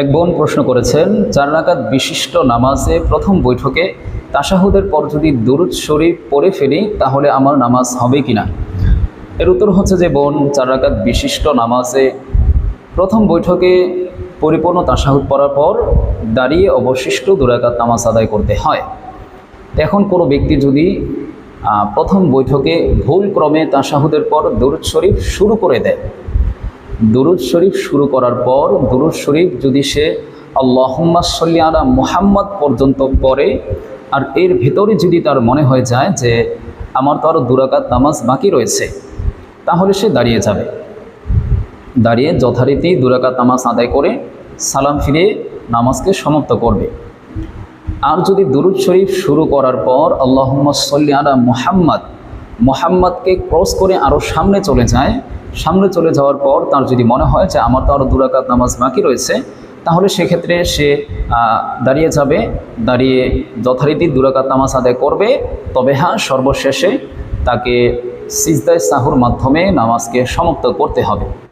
এক বোন প্রশ্ন করেছেন, চার রাকাত বিশিষ্ট নামাজে প্রথম বৈঠকে তাশাহুদের পর যদি দুরুদ শরীফ পড়ে ফেলি, তাহলে আমার নামাজ হবে কি না এর উত্তর হচ্ছে যে, বোন, চার রাকাত বিশিষ্ট নামাজে প্রথম বৈঠকে পরিপূর্ণ তাশাহুদ পড়ার পর দাঁড়িয়ে অবশিষ্ট দুরাকাত নামাজ আদায় করতে হয়। এখন কোনো ব্যক্তি যদি প্রথম বৈঠকে ভুল ক্রমে তাশাহুদের পর দুরুদ শরীফ শুরু করে দেয় দুরুদ শরীফ শুরু করার পর, দুরুদ শরীফ যদি সে আল্লাহম্মা সাল্লি আলা মুহাম্মদ পর্যন্ত পড়ে, আর এর ভেতরে যদি তার মনে হয়ে যায় যে আমার তো আরও দুরাকাত নামাজ বাকি রয়েছে, তাহলে সে দাঁড়িয়ে যাবে। দাঁড়িয়ে যথারীতি দুরাকাত নামাজ আদায় করে সালাম ফিরে নামাজকে সমাপ্ত করবে। আর যদি দুরুদ শরীফ শুরু করার পর আল্লাহম্মা সাল্লি আলা মুহাম্মদ মোহাম্মদকে ক্রস করে আরও সামনে চলে যায়। সামনে চলে যাওয়ার পর তার যদি মনে হয় যে আমার তো আরও দুরাকাত নামাজ বাকি রয়েছে, তাহলে সেক্ষেত্রে সে দাঁড়িয়ে যাবে। দাঁড়িয়ে যথারীতি দুরাকাত নামাজ আদায় করবে। তবে হ্যাঁ সর্বশেষে তাকে সিজদায় সাহুর মাধ্যমে নামাজকে সমাপ্ত করতে হবে।